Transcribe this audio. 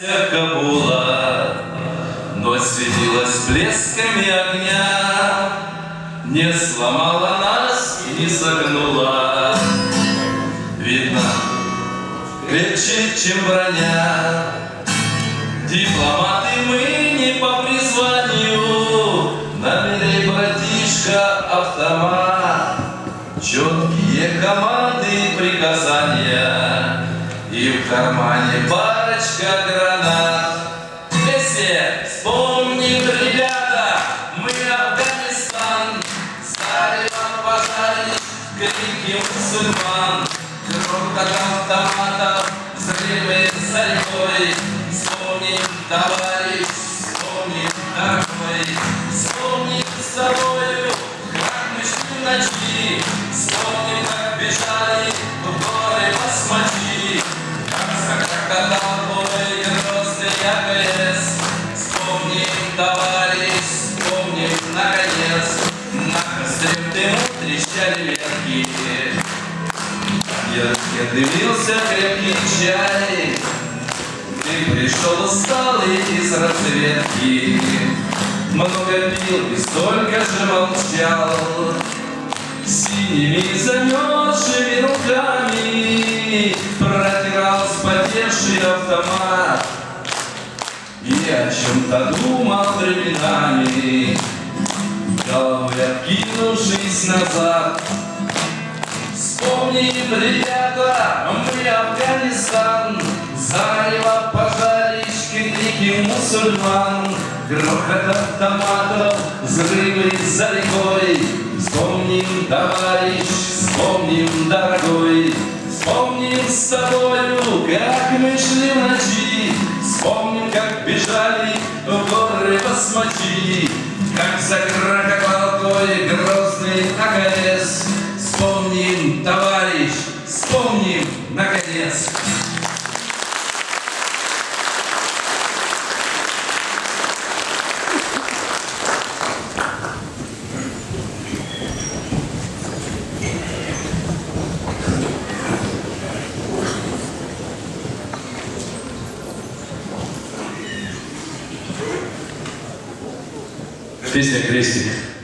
Кабула, но светилась блесками огня, не сломала нас и не согнула. Видно, крепче, чем броня. Дипломаты мы не по призванию, Набери, братишка, автомат. Четкие команды и приказания, И в кармане парочка гранат. Вместе вспомним, ребята, мы Афганистан, Зарево пожарищ, крики мусульман, Грохот автоматов, взрывы за рекой. Вспомним, товарищ, вспомним, дорогой, Вспомним с тобою, как мы шли в ночи, ветки, я дымился крепкий чай, Ты пришел усталый из разведки, Много пил и столько же молчал, Синими замерзшими руками. Протирал вспотевший автомат И о чем-то думал временами, Вспомним, ребята, мы Афганистан, Зарево пожарищ, крики мусульман, Грохот автоматов, взрывы за рекой. Вспомним, товарищ, вспомним, дорогой, Вспомним с тобою, как мы шли в ночи, Вспомним, как бежали в горы басмачи, Как загрохотал твой грозный АКС. Вспомним, товарищ, вспомним, наконец. Песня «Крестик».